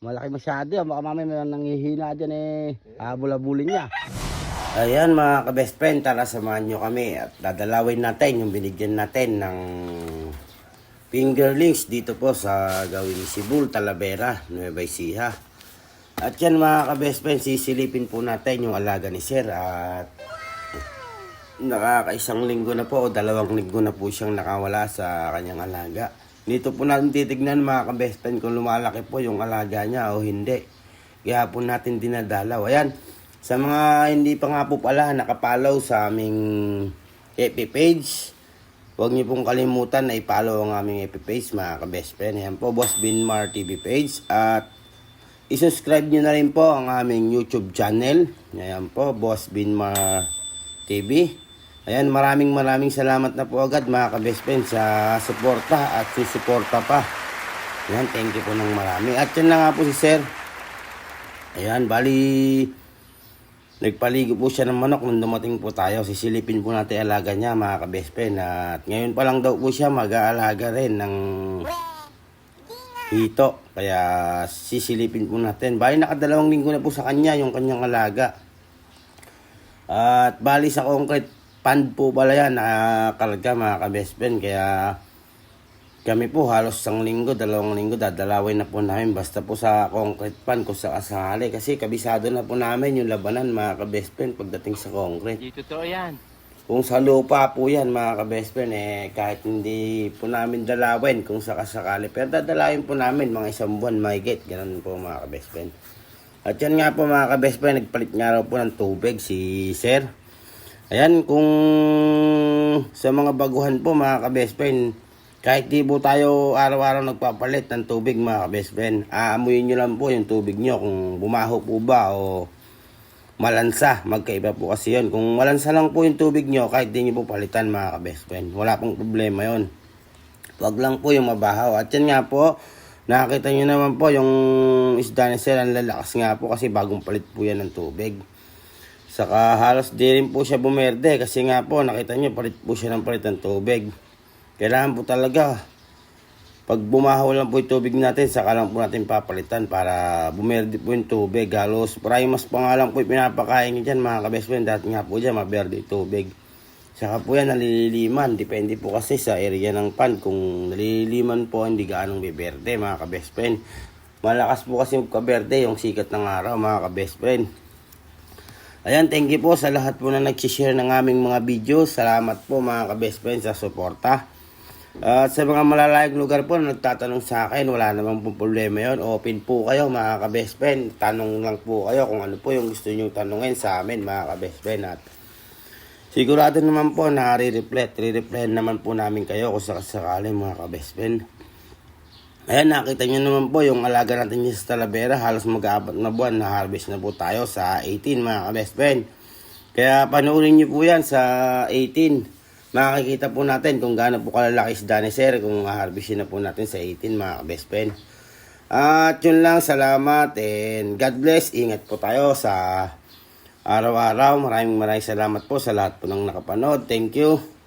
Malaki masyado yan. Baka mamaya may nanghihina dyan eh. Habol-habulin niya. Ayan mga ka-best friend, tara samahan nyo kami at dadalawin natin yung binigyan natin ng fingerlings dito po sa gawin ni Sibul, Talavera, Nueva Ecija. At yan mga ka-best friend, sisilipin po natin yung alaga ni Sir at nakakaisang linggo na po o dalawang linggo na po siyang nakawala sa kanyang alaga. Dito po natin titignan mga ka-best friend kung lumalaki po yung alaga niya o hindi. Kaya po natin dinadalaw. Ayan, sa mga hindi pa nga po pala nakapalaw sa aming FB page, huwag niyo pong kalimutan na i-follow ang aming FB page mga ka-best friend. Ayan po, Boss Binmar TV page at i-subscribe niyo na rin po ang aming YouTube channel. Ayan po, Boss Binmar TV. Ayan, maraming maraming salamat na po agad mga ka-best friend sa suporta at susuporta pa. Ayan, thank you po ng marami. At yan na nga po si Sir. Ayan, bali nagpaligo po siya ng manok nung dumating po tayo. Sisilipin po natin alaga niya mga ka-best friend. At ngayon pa lang daw po siya mag-aalaga rin ng hito. Kaya sisilipin po natin. Bali nakadalawang linggo na po sa kanya yung kanyang alaga. At bali sa concrete pan po pala yan nakakarga mga ka-best friend. Kaya kami po halos isang linggo, dalawang linggo dadalawin na po namin basta po sa concrete pan kung sakasali. Kasi kabisado na po namin yung labanan mga ka-best friend pagdating sa concrete. Hindi totoo yan. Kung sa lupa po yan mga ka-best friend eh kahit hindi po namin dalawin kung sakasakali. Pero dadalawin po namin mga isang buwan mahigit. Ganun po mga ka-best friend. At yan nga po mga ka-best friend, nagpalit nga raw po ng tubig si Sir. Ayan, kung sa mga baguhan po mga ka-best friend, kahit di po tayo araw-araw nagpapalit ng tubig mga ka-best friend, aamuyin nyo lang po yung tubig nyo kung bumaho po ba o malansa. Magkaiba po kasi yun. Kung malansa lang po yung tubig nyo, kahit di nyo po palitan mga ka-best friend, wala pong problema yon. Wag lang po yung mabahaw. At yan nga po, nakakita nyo naman po yung isda ni Sir, ang lalakas nga po kasi bagong palit po yan ng tubig. Saka halos di rin po siya bumerde kasi nga po nakita nyo palit po siya ng palit ng tubig. Kailangan po talaga pag bumahaw lang po yung tubig natin saka lang po natin papalitan para bumerde po yung tubig. Halos primas pa nga lang po pinapakain nyo dyan mga kabest friend. Dati nga po dyan maberde yung tubig. Saka po yan naliliman. Depende po kasi sa area ng pan. Kung naliliman po hindi gaanong biberde mga kabest friend. Malakas po kasi yung kaberde yung sikat ng araw mga kabest friend. Ayan, thank you po sa lahat po na nag-share ng aming mga video. Salamat po mga ka-best friends sa suporta. At sa mga malalayang lugar po na nagtatanong sa akin, wala namang po problema yon. Open po kayo mga ka-best friend. Tanong lang po kayo kung ano po yung gusto nyo tanungin sa amin mga ka-best friend. At sigurado naman po na re-reply. Re-reply naman po namin kayo kung sakasakali mga ka-best friend. Ayan, nakita nyo naman po yung alaga natin niya sa Talavera. Halos mag-aapat na buwan na harvest na po tayo sa 18 mga ka-best friend. Kaya panoorin nyo po yan sa 18. Makikita po natin kung gaano po kalalaki si Danny Sir kung harvestin na po natin sa 18 mga ka-best friend. At yun lang, salamat and God bless. Ingat po tayo sa araw-araw. Maraming maraming salamat po sa lahat po ng nakapanood. Thank you.